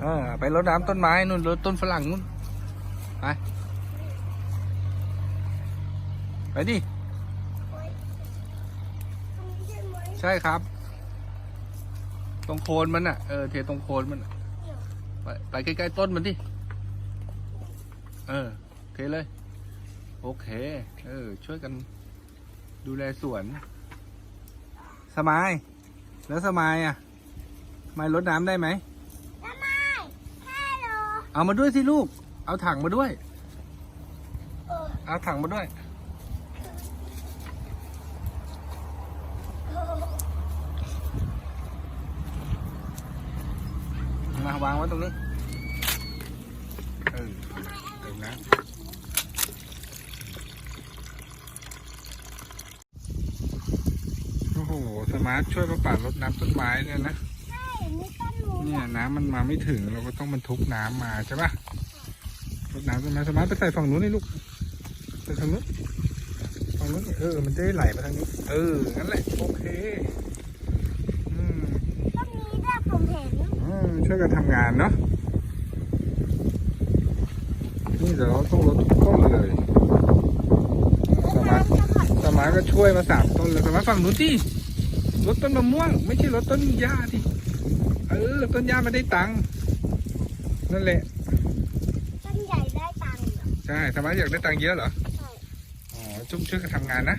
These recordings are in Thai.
เออไปรดน้ำต้นไม้นู่นรดต้นฝรั่งนู่นไปไปดิใช่ครับ ตรงโคนมันอะเออเทตรงโคนมันอะไปไปใกล้ๆต้นมันดิเออเทเลย โอเค เออ ช่วยกันดูแลสวน สมาย แล้วสมายอะสมายรดน้ำได้ไหม ทำไมฮัลโหล เอามาด้วยสิลูก เอาถังมาด้วย เอาถังมาด้วย มาวางไว้ตรงนี้เออเติมน้ำโอ้โห สมาร์ทช่วยประปารดน้ำต้นไม้เนี่ยนะ นี่ยน้ำมันมาไม่ถึง เราก็ต้องบรรทุกน้ำมาใช่ปะรดน้ำต้นไม้สมาร์ทไปใส่ฝั่งนู้นนี่ลูกใส่ฝั่งนู้นฝั่งนู้นเออ มันจะได้ไหลไปทางนี้ เอองั้นแหละโอเคอืมต้นนี้ด้วยผมเห็นอืมช่วยกันทำงานเนาะนี่เดี๋ยวเราต้องรดทุกต้นเลยสมาร์ทสมาร์ทก็ช่วยมาสามต้นแล้วสมาร์ทฝั่งนู้นที่ รดต้นมะม่วง ไม่ใช่รดต้นหญ้าที่เออต้นหญ้ามันได้ตังค์นั่นแหละ ต้นใหญ่ได้ตังค์เหรอใช่สมาร์ทอยากได้ตังค์เยอะเหรอใช่อ๋อจุ๊บช่วยกันทำงานนะ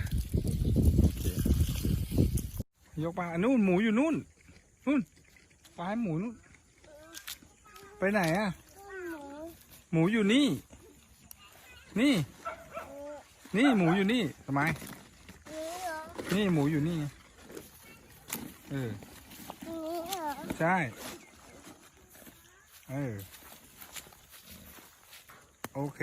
ยกปลานู่นหมูอยู่นู่นนู่นปลาให้หมูนู่นไปไหนอะต้นหมูหมูอยู่นี่ นี่เออนี่หมูอยู่นี่ทำไม นี่เหรอนี่หมูอยู่นี่ เออ นี่เหรอใช่ เออ โอเค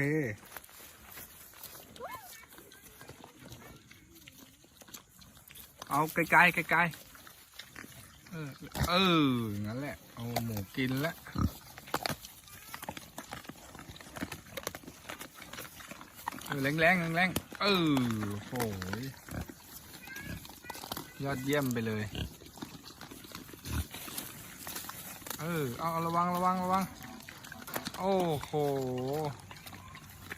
เอาไกลๆไกลๆเออ เอออย่างนั้นแหละ เอาหมูกินล้วเออแรงๆแรงๆเออโอ้ยยอดเยี่ยมไปเลย เออ เอาระวังระวังระวัง โอ้โห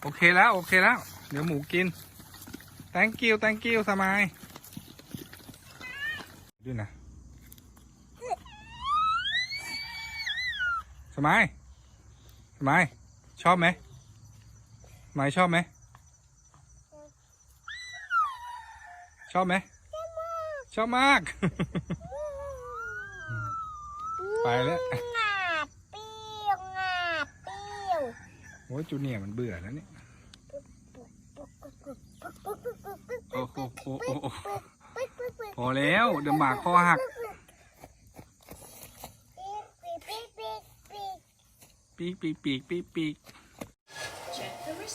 โอเคแล้ว โอเคแล้ว เดี๋ยวหมูกิน thank you thank you สมายด้วยนะ สมายสมายชอบไหมสมายชอบไหม ชอบไหม ชอบมาก ไปแล้วงาบเปรี้ยวงาบเปรี้ยวโอ้ยจูเนียร์มันเบื่อแล้วเนี่ยโอ้โหโอ้โหโอ้โหพอแล้วเดี๋ยวหมาคอหัก ปีกปีกปีกปีกปีก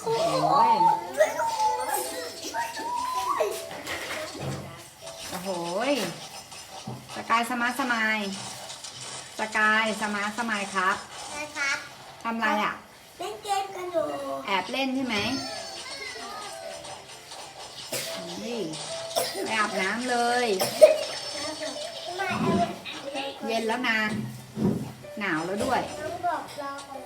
โอ้ยโอ้โหยสกายสมาร์ทสมาย สกายสมาร์ทสมายครับนะครับ ทำอะไรอะ เล่นเกมกันอยู่แอบเล่นใช่ไหมนี่ไปอาบน้ำเลยมาเอาเย็นแล้วนะ หนาวแล้วด้วย น้องบอกรอก่อน